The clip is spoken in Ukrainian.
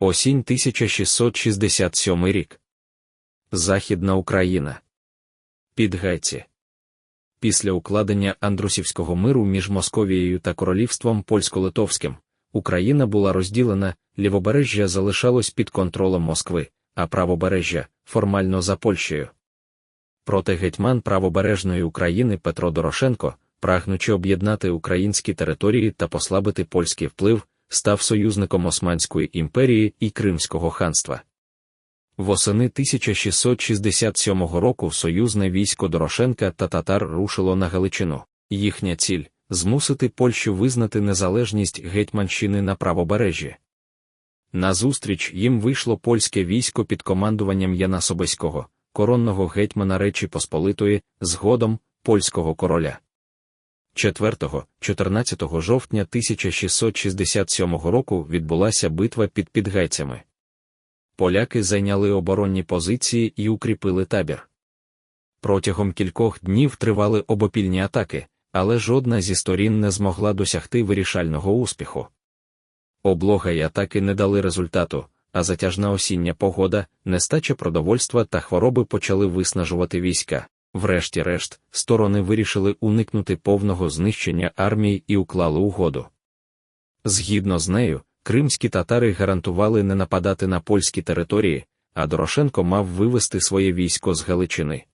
Осінь 1667 рік. Західна Україна. Підгайці. Після укладення Андрусівського миру між Московією та королівством польсько-литовським Україна була розділена, лівобережжя залишалось під контролем Москви, а правобережжя формально за Польщею. Проте гетьман правобережної України Петро Дорошенко, прагнучи об'єднати українські території та послабити польський вплив, став союзником Османської імперії і Кримського ханства. Восени 1667 року союзне військо Дорошенка та татар рушило на Галичину. Їхня ціль змусити Польщу визнати незалежність Гетьманщини на правобережжі. Назустріч їм вийшло польське військо під командуванням Яна Собеського, коронного гетьмана Речі Посполитої, згодом польського короля. 4-14 жовтня 1667 року відбулася битва під Підгайцями. Поляки зайняли оборонні позиції і укріпили табір. Протягом кількох днів тривали обопільні атаки, але жодна зі сторін не змогла досягти вирішального успіху. Облога й атаки не дали результату, а затяжна осіння погода, нестача продовольства та хвороби почали виснажувати війська. Врешті-решт, сторони вирішили уникнути повного знищення армії і уклали угоду. Згідно з нею, кримські татари гарантували не нападати на польські території, а Дорошенко мав вивести своє військо з Галичини.